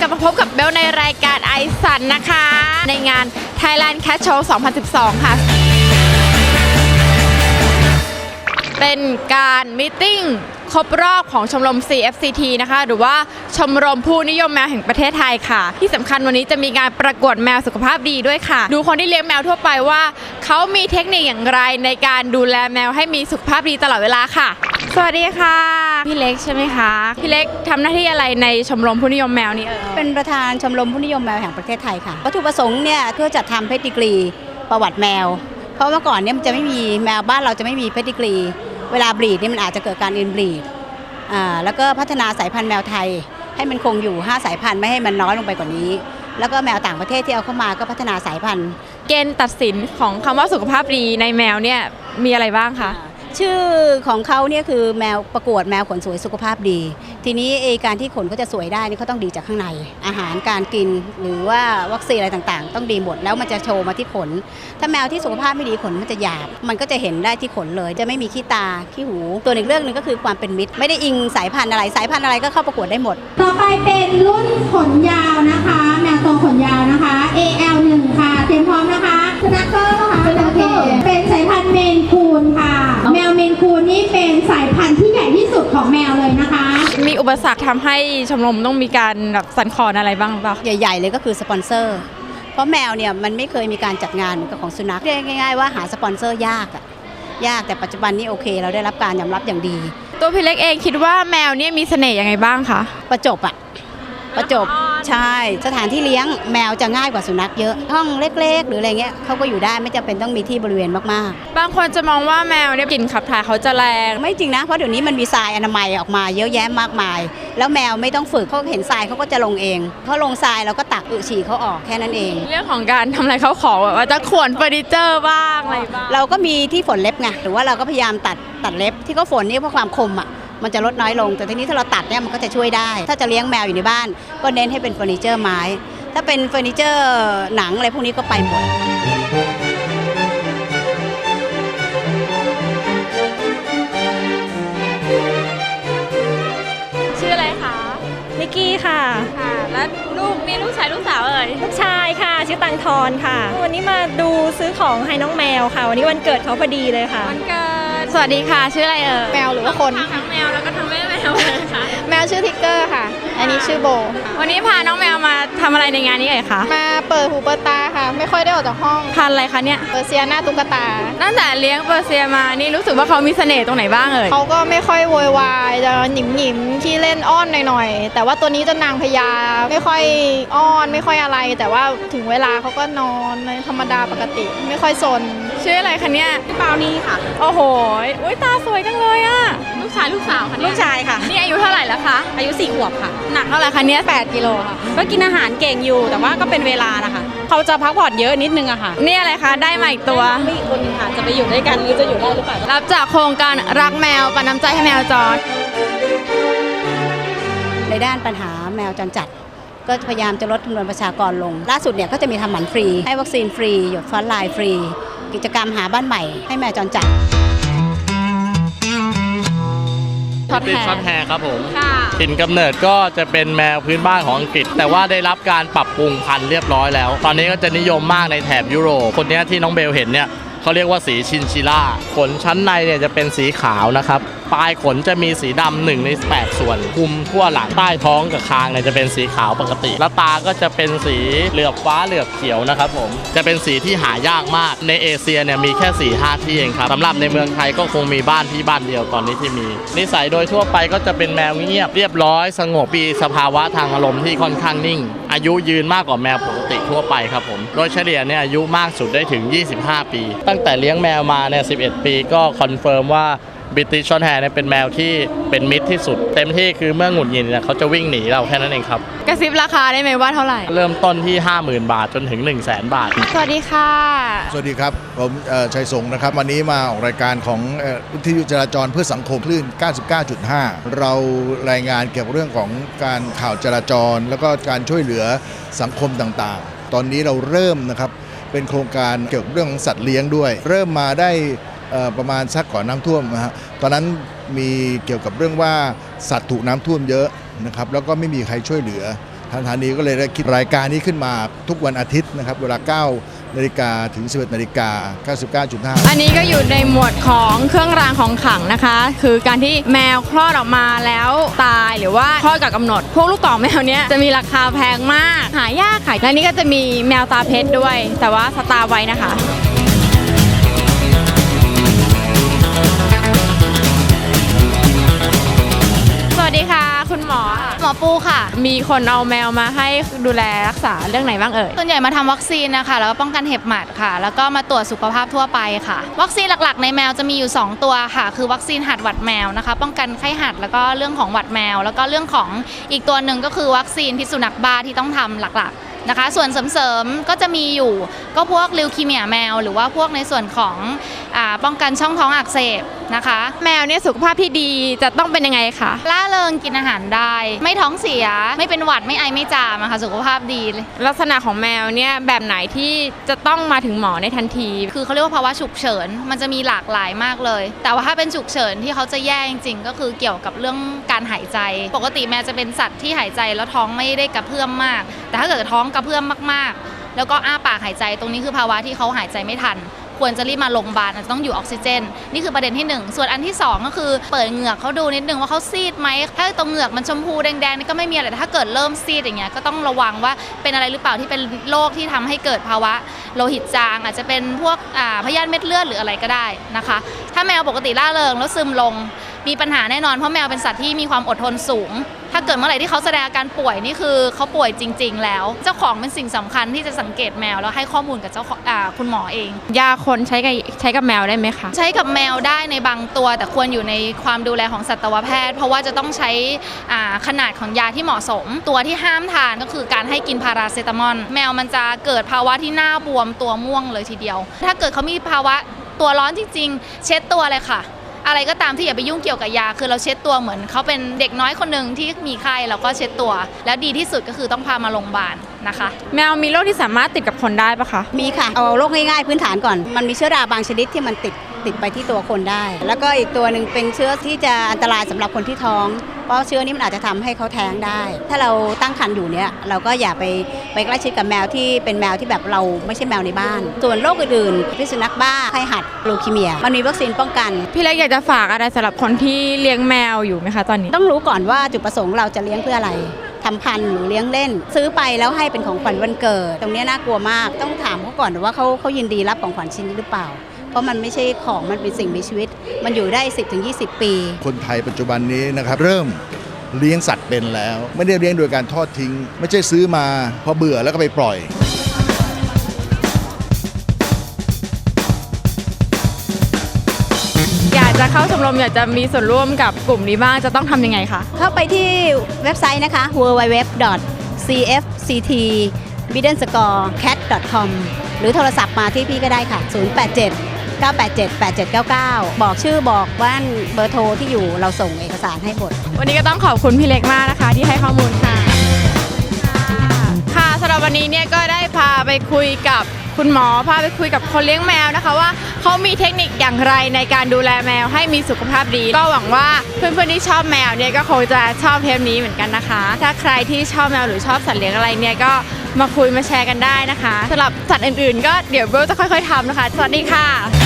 กลับมาพบกับเบลในรายการไอซันนะคะ ในงาน Thailand Cat Show 2012 ค่ะ เป็นการมิทติ้ง ครบรอบของชมรม CFCT นะคะ หรือว่าชมรมผู้นิยมแมวแห่งประเทศไทยค่ะ ที่สำคัญวันนี้จะมีการประกวดแมวสุขภาพดีด้วยค่ะ ดูคนที่เลี้ยงแมวทั่วไปว่าเขามีเทคนิคอย่างไรในการดูแลแมวให้มีสุขภาพดีตลอดเวลาค่ะ สวัสดีค่ะ พี่เล็กใช่ไหมคะพี่เล็กทำหน้าที่อะไรในชมรมผู้นิยมแมวนี้เอ่ยเป็นประธานชมรมผู้นิยมแมวแห่งประเทศไทยค่ะวัตถุประสงค์เนี่ยเพื่อจัดทำเพดิกรีประวัติแมว เพราะเมื่อก่อนเนี่ยมันจะไม่มีแมวบ้านเราจะไม่มีเพดิกรี เวลาบรีดนี่มันอาจจะเกิดการอินบรีดอ่าแล้วก็พัฒนาสายพันธุ์แมวไทย ให้มันคงอยู่ 5 สายพันธุ์ไม่ให้มันน้อยลงไปกว่านี้ แล้วก็แมวต่างประเทศที่เอาเข้ามาก็พัฒนาสายพันธุ์ เกณฑ์ตัดสินของคำว่าสุขภาพดีในแมวเนี่ยมีอะไรบ้างคะ ชื่อของเขาเนี่ยคือแมวประกวดแมวขนสวยสุขภาพดี ทีนี้ไอ้การที่ขนเขาจะสวยได้นี่เขาต้องดีจากข้างใน อาหารการกินหรือว่าวัคซีนอะไรต่างๆ ต้องดีหมดแล้วมันจะโชว์มาที่ขน ถ้าแมวที่สุขภาพไม่ดีขนมันจะหยาบ มันก็จะเห็นได้ที่ขนเลย จะไม่มีขี้ตาขี้หู ตัวอีกเรื่องหนึ่งก็คือความเป็นมิตร ไม่ได้อิงสายพันธุ์อะไรสายพันธุ์อะไรก็เข้าประกวดได้หมด ต่อไปเป็นรุ่นขนยาวนะคะ แมวโตขนยาวนะคะ AL 1 ค่ะเตรียมพร้อมนะคะ สนักเกอร์ค่ะโอเคเป็นสายพันธุ์เมนคูนค่ะ แมวเมนคูนนี่เป็นสายพันธุ์ที่ใหญ่ที่สุดของแมวเลยนะคะ มีอุปสรรคทำให้ชมรมต้องมีการแบบสั่นคลอนอะไรบ้างหรือเปล่าใหญ่ๆเลยก็คือสปอนเซอร์เพราะแมวเนี่ยมันไม่เคยมีการจัดงานเหมือนกับของสุนัขเรียกง่าย ๆ ว่าหาสปอนเซอร์ยากอะยากแต่ปัจจุบันนี้โอเค เราได้รับการยอมรับอย่างดี ตัวพี่เล็กเองคิดว่าแมวเนี่ยมีเสน่ห์ยังไงบ้างคะประจบอะประจบ ใช่ สถานที่เลี้ยงแมวจะง่ายกว่าสุนัขเยอะ ห้องเล็ก ๆ หรืออะไรเงี้ยเขาก็อยู่ได้ไม่จำเป็นต้องมีที่บริเวณมากบางคนจะมองว่าแมวเนี่ยกลิ่นขับถ่ายเขาจะแรงๆไม่จริงนะ เพราะเดี๋ยวนี้มันมีทรายอนามัยออกมาเยอะแยะมากมาย แล้วแมวไม่ต้องฝึกเขาเห็นทรายเขาก็จะลงเองเขาลงทรายเราก็ตักอึฉี่เขาออกแค่นั้นเอง เรื่องของการทำอะไรเขาขอแบบว่าจะขวนเฟอร์นิเจอร์บ้างอะไรบ้างเราก็มีที่ฝนเล็บไงหรือว่าเราก็พยายามตัดตัดเล็บที่เขาฝนนี่เพราะความคมอะ มันจะลดน้อยลง แต่ทีนี้ถ้าเราตัดเนี่ยมันก็จะช่วยได้ ถ้าจะเลี้ยงแมวอยู่ในบ้าน ก็เน้นให้เป็นเฟอร์นิเจอร์ไม้ ถ้าเป็นเฟอร์นิเจอร์หนังอะไรพวกนี้ก็ไปหมดชื่ออะไรคะนิกกี้ค่ะ ค่ะ แล้วลูกมีลูกชายลูกสาวเอ่ย ลูกชายค่ะ ชื่อตังทอนค่ะ วันนี้มาดูซื้อของให้น้องแมวค่ะ วันนี้วันเกิดเขาพอดีเลยค่ะ วันเกิด สวัสดีค่ะ ชื่ออะไรเอ่ยแมวหรือว่าคน ทั้งแมวแล้วก็ทั้งแม่แมวเลยค่ะ แมวชื่อทิกเกอร์ค่ะ อันนี้ชื่อโบ วันนี้พาน้องแมวมาทำอะไรในงานนี้เอ่ยคะ มา เปิดหูเปิดตาค่ะ ไม่ค่อยได้ออกจากห้อง พันธุ์อะไรคะเนี่ย เปอร์เซียหน้าตุ๊กตา ตั้งแต่เลี้ยงเปอร์เซียมานี่รู้สึกว่าเขามีเสน่ห์ตรงไหนบ้างเอ่ย เขาก็ไม่ค่อยโวยวายจะหนิมหนิมๆขี้เล่นอ้อนหน่อยๆ แต่ว่าตัวนี้จะนางพญาไม่ค่อยอ้อนไม่ค่อยอะไร แต่ว่าถึงเวลาเขาก็นอนในธรรมดาปกติ ไม่ค่อยสน ชื่ออะไรคะเนี่ย เปานี่ค่ะ โอ้โหอุ้ยตาสวยจังเลยอะลูกชายลูกสาวคะลูเนี่ยกชายค่ะ นี่อายุเท่าไหร่แล้วคะ อายุสี่ขวบค่ะ หนักเท่าไหร่คะเนี่ย8กิโลค่ะ ก็กินอาหารเก่งอยู่แต่ว่าก็เป็นเวลานะคะเขาจะพักผ่อนเยอะนิดนึงอะค่ะ นี่อะไรคะ ได้มาอีกตัว ไม่อีกคนนึงค่ะ จะไปอยู่ด้วยกันหรือจะอยู่ได้หรือเปล่า รับจากโครงการรักแมวปันน้ำใจให้แมวจรในด้านปัญหาแมวจรจัด ก็พยายามจะลดจำนวนประชากรลง ล่าสุดเนี่ยก็จะมีทำหมันฟรี ให้วัคซีนฟรี หยดฟอนต์ไลน์ฟรี กิจกรรมหาบ้านใหม่ให้แมวจรจัด ช็อตเป็นแฮช็อตร์แฮร์ครับผมค่ะถิ่นกำเนิดก็จะเป็นแมวพื้นบ้านของอังกฤษ แต่ว่าได้รับการปรับปรุงพันธุ์เรียบร้อยแล้ว ตอนนี้ก็จะนิยมมากในแถบยุโรปคนเนี้ยที่น้องเบลเห็นเนี่ย เขาเรียกว่าสีชินชิล่า ขนชั้นในเนี่ยจะเป็นสีขาวนะครับ ปลายขนจะมีสีดำหนึ่งใน 8 ส่วนคุมทั่วหลังใต้ท้องกับคางเนี่ยจะเป็นสีขาวปกติ แล้วตาก็จะเป็นสีเหลือบฟ้าเหลือบเขียวนะครับผม จะเป็นสีที่หายากมาก ในเอเชียเนี่ยมีแค่4ีห้าที่เองครับสำหรับในเมืองไทยก็คงมีบ้านที่บ้านเดียวตอนนี้ที่มี นิสัยโดยทั่วไปก็จะเป็นแมวเงียบเรียบร้อย สงบปีสภาวะทางอารมณ์ที่ค่อนข้างนิ่ง อายุยืนมากกว่าแมวปกติ ทั่วไปครับผม โดยเฉลี่ยเนี่ยอายุมากสุดได้ถึง 25 ปี ตั้งแต่เลี้ยงแมวมาเนี่ย 11 ปีก็คอนเฟิร์มว่าบิติชอนแฮร์เนี่ยเป็นแมวที่เป็นมิตรที่สุด เต็มที่คือเมื่อหงุดหงิดเนี่ยเขาจะวิ่งหนีเราแค่นั้นเองครับ กระซิบราคาได้ไหมว่าเท่าไหร่ เริ่มต้นที่ 50,000 บาทจนถึง 1 0 0 0 0แบาท สวัสดีค่ะ สวัสดีครับ ผมเอ่อชัยสงฆ์นะครับ วันนี้มาออกรายการของเอ่อวิทยุจราจรเพื่อสังคมคลื่น 99.5 เรารายงานเกี่ยวกับเรื่องของการข่าวจราจร แล้วก็การช่วยเหลือสังคมต่างๆ ตอนนี้เราเริ่มนะครับเป็นโครงการเกี่ยวกับเรื่องของสัตว์เลี้ยงด้วย เริ่มมาได้ประมาณสักก่อนน้ำท่วมนะฮะตอนนั้นมีเกี่ยวกับเรื่องว่าสัตว์ถูกน้ำท่วมเยอะนะครับแล้วก็ไม่มีใครช่วยเหลือ ทางสถานีก็เลยได้คิดรายการนี้ขึ้นมาทุกวันอาทิตย์นะครับ เวลา 9 นาฬิกาถึง 11 นาฬิกา 99.5 อันนี้ก็อยู่ในหมวดของเครื่องรางของขลังนะคะ คือการที่แมวคลอดออกมาแล้วตายหรือว่าคลอดกับกำหนด พวกลูกต่อแมวเนี้ยจะมีราคาแพงมาก หายากค่ะและนี่ก็จะมีแมวตาเพชรด้วย แต่ว่าสตาร์ไว้นะคะ หมอ หมอปูค่ะ มีคนเอาแมวมาให้ดูแลรักษาเรื่องไหนบ้างเอ่ย ส่วนใหญ่มาทำวัคซีนนะคะ แล้วก็ป้องกันเห็บหมัดค่ะ แล้วก็มาตรวจสุขภาพทั่วไปค่ะ วัคซีนหลักๆ ในแมวจะมีอยู่ 2 ตัวค่ะ คือวัคซีนหัดหวัดแมวนะคะ ป้องกันไข้หัดแล้วก็เรื่องของหวัดแมว แล้วก็เรื่องของอีกตัวหนึ่งก็คือวัคซีนพิษสุนัขบ้าที่ต้องทำหลักๆนะคะส่วนเสริมๆก็จะมีอยู่ก็พวกลิวคีเมียแมว หรือว่าพวกในส่วนของอาป้องกันช่องท้องอักเสบ นะคะ แมวเนี่ยสุขภาพที่ดีจะต้องเป็นยังไงคะล่าเริงกินอาหารได้ ไม่ท้องเสีย ไม่เป็นหวัดไม่ไอไม่จามอะค่ะ สุขภาพดีเลยลักษณะของแมวเนี่ยแบบไหนที่จะต้องมาถึงหมอในทันที คือเขาเรียกว่าภาวะฉุกเฉิน มันจะมีหลากหลายมากเลย แต่ว่าถ้าเป็นฉุกเฉินที่เขาจะแย่จริงๆ ก็คือเกี่ยวกับเรื่องการหายใจ ปกติแมวจะเป็นสัตว์ที่หายใจแล้วท้องไม่ได้กระเพื่อมมาก แต่ถ้าเกิดท้องกระเพื่อมมากๆ แล้วก็อ้าปากหายใจตรงนี้คือภาวะที่เขาหายใจไม่ทัน ควรจะรีบมาโรงพยาบาลอาจจะต้องอยู่ออกซิเจน นี่คือประเด็นที่หนึ่งส่วนอันที่สองก็คือเปิดเหงือกเขาดูนิดนึงว่าเขาซีดไหมถ้าตรงเหงือกมันชมพูแดงๆนี่ก็ไม่มีอะไรแต่ถ้าเกิดเริ่มซีดอย่างเงี้ยก็ต้องระวังว่าเป็นอะไรหรือเปล่าที่เป็นโรคที่ทำให้เกิดภาวะโลหิตจาง อาจจะเป็นพวกพยาธิเม็ดเลือดหรืออะไรก็ได้นะคะ ถ้าแมวปกติล่าเริงแล้วซึมลง มีปัญหาแน่นอนเพราะแมวเป็นสัตว์ที่มีความอดทนสูง ถ้าเกิดเมื่อไหร่ที่เขาแสดงอาการป่วยนี่คือเขาป่วยจริง ๆ แล้ว เจ้าของเป็นสิ่งสำคัญที่จะสังเกตแมวแล้วให้ข้อมูลกับเจ้าของอาคุณหมอเอง ยาคนใช้กับใช้กับแมวได้ไหมคะ ใช้กับแมวได้ในบางตัว แต่ควรอยู่ในความดูแลของสัตวแพทย์ เพราะว่าจะต้องใช้อ่าขนาดของยาที่เหมาะสม ตัวที่ห้ามทานก็คือการให้กินพาราเซตามอลแมวมันจะเกิดภาวะที่หน้าบวมตัวม่วงเลยทีเดียว ถ้าเกิดเขามีภาวะตัวร้อนจริง ๆ เช็ดตัวเลยค่ะ อะไรก็ตามที่อย่าไปยุ่งเกี่ยวกับยา คือเราเช็ดตัวเหมือนเขาเป็นเด็กน้อยคนหนึ่งที่มีไข้เราก็เช็ดตัว แล้วดีที่สุดก็คือต้องพามาโรงพยาบาลนะคะ แมวมีโรคที่สามารถติดกับคนได้ปะคะมีค่ะ เอาโรคง่ายๆพื้นฐานก่อน มันมีเชื้อราบางชนิดที่มันติดติดไปที่ตัวคนได้ แล้วก็อีกตัวหนึ่งเป็นเชื้อที่จะอันตรายสำหรับคนที่ท้อง เพราะเชื้อนี้มันอาจจะทำให้เขาแท้งได้ ถ้าเราตั้งครรภ์อยู่เนี่ยเราก็อย่าไปไปใกล้ชิดกับแมวที่เป็นแมวที่แบบเราไม่ใช่แมวในบ้าน ส่วนโรคอื่นๆพิษสุนัขบ้าไข้หัดลูคีเมีย มันมีวัคซีนป้องกัน พี่เล็กอยากจะฝากอะไรสำหรับคนที่เลี้ยงแมวอยู่ไหมคะตอนนี้ ต้องรู้ก่อนว่าจุดประสงค์เราจะเลี้ยงเพื่ออะไรทำพันธุ์หรือเลี้ยงเล่น ซื้อไปแล้วให้เป็นของขวัญวันเกิด ตรงนี้น่ากลัวมากต้องถามเขาก่อนว่าเขาเขายินดีรับของขวัญชิ้นนี้หรือเปล่า เพราะมันไม่ใช่ของมันเป็นสิ่งมีชีวิต มันอยู่ได้ 10-20 ปี คนไทยปัจจุบันนี้นะครับเริ่มเลี้ยงสัตว์เป็นแล้ว ไม่ได้เลี้ยงโดยการทอดทิ้ง ไม่ใช่ซื้อมาพอเบื่อแล้วก็ไปปล่อยอยากจะเข้าชมรมอยากจะมีส่วนร่วมกับกลุ่มนี้บ้างจะต้องทำยังไงคะ เข้าไปที่เว็บไซต์นะคะ www.cfct-middlescore-cat.com หรือโทรศัพท์มาที่พี่ก็ได้ค่ะ 087 987 8799 บอกชื่อบอกบ้านเบอร์โทรที่อยู่เราส่งเอกสารให้หมด วันนี้ก็ต้องขอบคุณพี่เล็กมากนะคะ ที่ให้ข้อมูลค่ะ ค่ะสำหรับวันนี้เนี่ยก็ได้พาไปคุยกับคุณหมอพาไปคุยกับคนเลี้ยงแมวนะคะว่าเขามีเทคนิคอย่างไรในการดูแลแมวให้มีสุขภาพดี ก็หวังว่าเพื่อนๆที่ชอบแมวเนี่ยก็คงจะชอบเทปนี้เหมือนกันนะคะ ถ้าใครที่ชอบแมวหรือชอบสัตว์เลี้ยงอะไรเนี่ยก็มาคุยมาแชร์กันได้นะคะสำหรับสัตว์อื่นๆ ก็เดี๋ยวเบลจะค่อย ๆทำนะคะ สวัสดีค่ะ